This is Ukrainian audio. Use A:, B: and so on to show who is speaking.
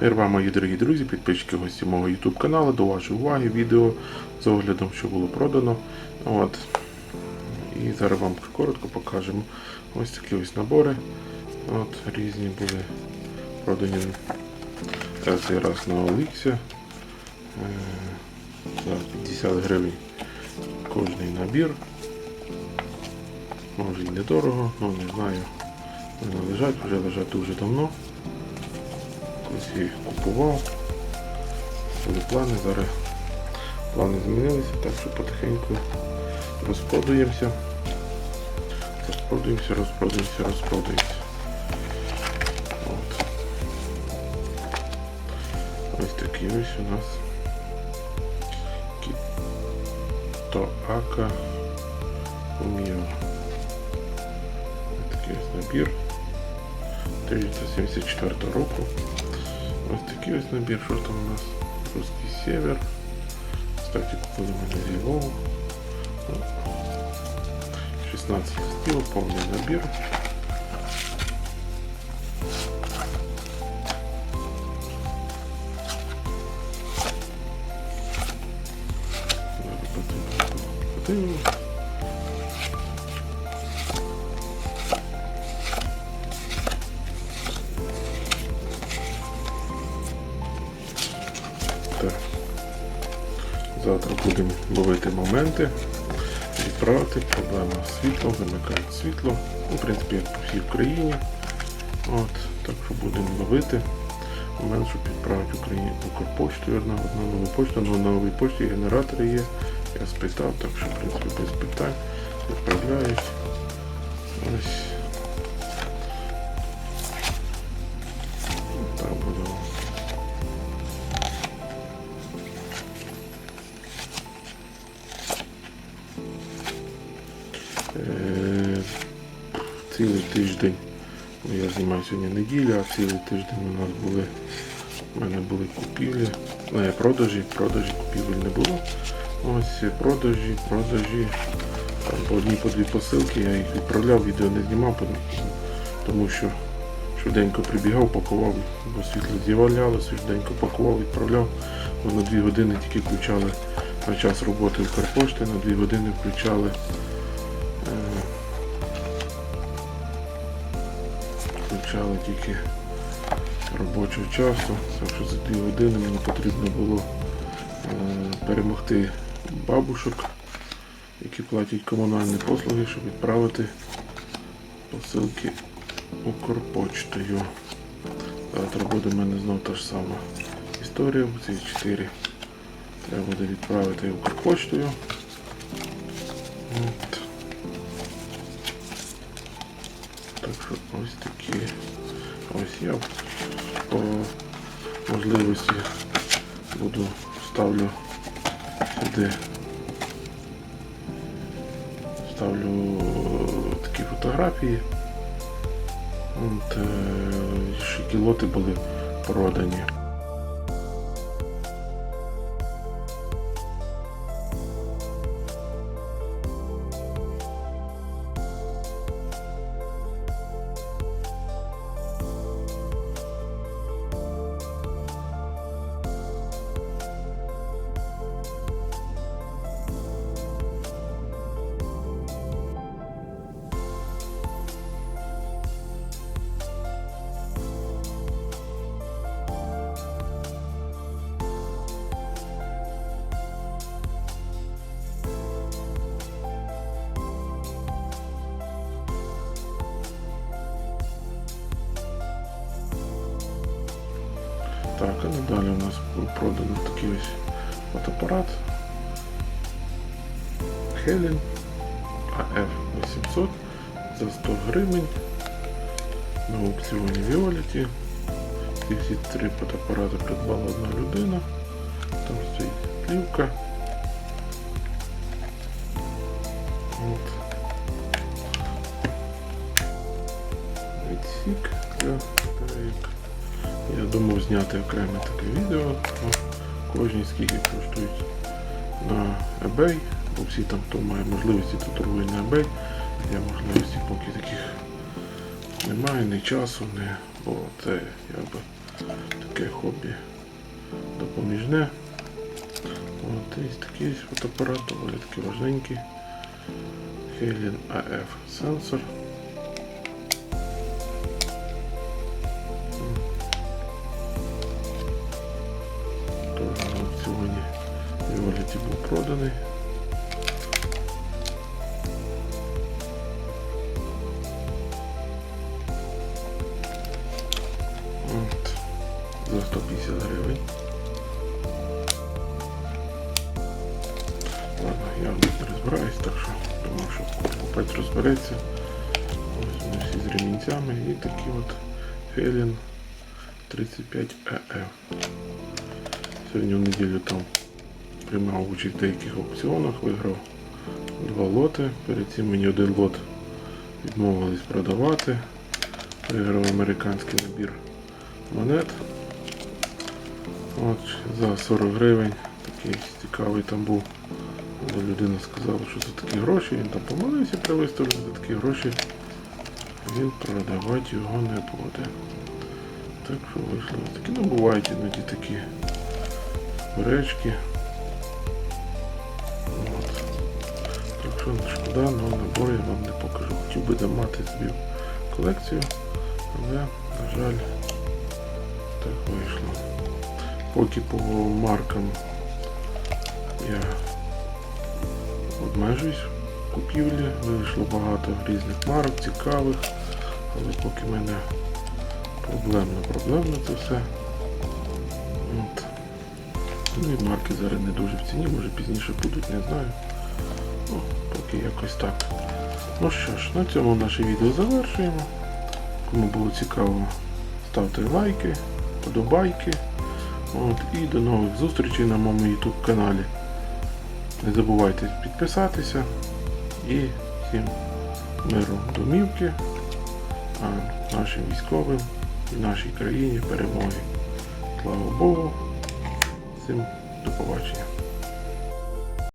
A: Мир вам, мої дорогі друзі, підписчики гості мого YouTube каналу. До вашої уваги відео з оглядом, що було продано. От. І зараз вам коротко покажемо ось такі ось набори. От, різні були продані цей раз на Оліксі. Е, За 50 гривень кожний набір. Може і недорого, ну не знаю. Вони лежать, вже лежать дуже давно. Я купував. Були плани, зараз плани змінилися, так що потихеньку розпродуємося. Розпродуємося, розпродуємося, розпродуємося. От. Ось такий ось у нас Кітоака Уміо. Ось такий ось набір. 1974 року. Ось такий ось набір, що там у нас? Русский север. Кстати, купили мене зі Львова. 16 листів, повний набір. Зараз подивимось. Будемо ловити моменти, відправити, проблема з світлом, вимикають світло. Ну, в принципі, як по всій Україні. От, так що будемо ловити. Момент, щоб відправити Україні Укрпошту, на, нову почту, але на новій почті генератори є. Я спитав, так що в принципі без питань відправляють. Ось. Цілий тиждень, ну, я знімаю сьогодні неділю, а цілий тиждень у нас були, у мене були купівлі, не, продажі, продажі купівель не було. Ось продажі, продажі. Там по одній дві посилки, я їх відправляв, відео не знімав, тому що швиденько прибігав, пакував, бо світло з'являло, швиденько пакував, відправляв. Бо на дві години тільки включали на час роботи Укрпошти, на дві години включали. е, Включали тільки робочого часу, так що за дві години мені потрібно було е, перемогти бабушок, які платять комунальні послуги, щоб відправити посилки Укрпочтою. Завтра буде в мене знову та ж сама історія. Ці чотири треба буде відправити Укрпочтою. От. Ось такі. Ось я по можливості буду ставлю сюди. Ставлю такі фотографії. От, е, кілоти були продані. Так, а надалі у нас був проданий такий ось фотоапарат Helen AF800 за 100 гривень на аукціоні Violet. Ці три фотоапарати придбала одна людина. Там стоїть плівка. От. Відсік думав зняти окреме таке відео. Кожні скільки коштують на eBay, бо всі там, хто має можливості, то торгує на eBay. Я можливості поки таких немає, ні часу, не, бо це якби таке хобі допоміжне. От, і такий фотоапарат, доволі такий важненький. Helion AF сенсор. Віолеті був проданий. От, за 150 гривень. Ладно, я в них не розбираюсь, так що думаю, що покупець розбереться. Ось вони всі з ремінцями і такі от Helion 35 EE. Сьогодні в неділю там приймав участь в деяких аукціонах, виграв два лоти. Перед цим мені один лот відмовились продавати. Виграв американський набір монет. От за 40 гривень. Такий цікавий там був. Людина сказала, що за такі гроші, він там помилився при виставленні, за такі гроші він продавати його не буде. Так що вийшло. Такі, ну бувають іноді такі речки. Не шкода, але набор я вам не покажу. Хотів би мати собі колекцію, але, на жаль, так вийшло. Поки по маркам я обмежуюсь в купівлі, вийшло багато різних марок, цікавих, але поки в мене проблемно, проблемно це все. От. Ну і марки зараз не дуже в ціні, може пізніше будуть, не знаю. Поки якось так. Ну що ж, на цьому наше відео завершуємо. Кому було цікаво, ставте лайки, подобайки. От, і до нових зустрічей на моєму YouTube каналі. Не забувайте підписатися і всім миру домівки, а нашим військовим і нашій країні перемоги. Слава Богу. Всім до побачення.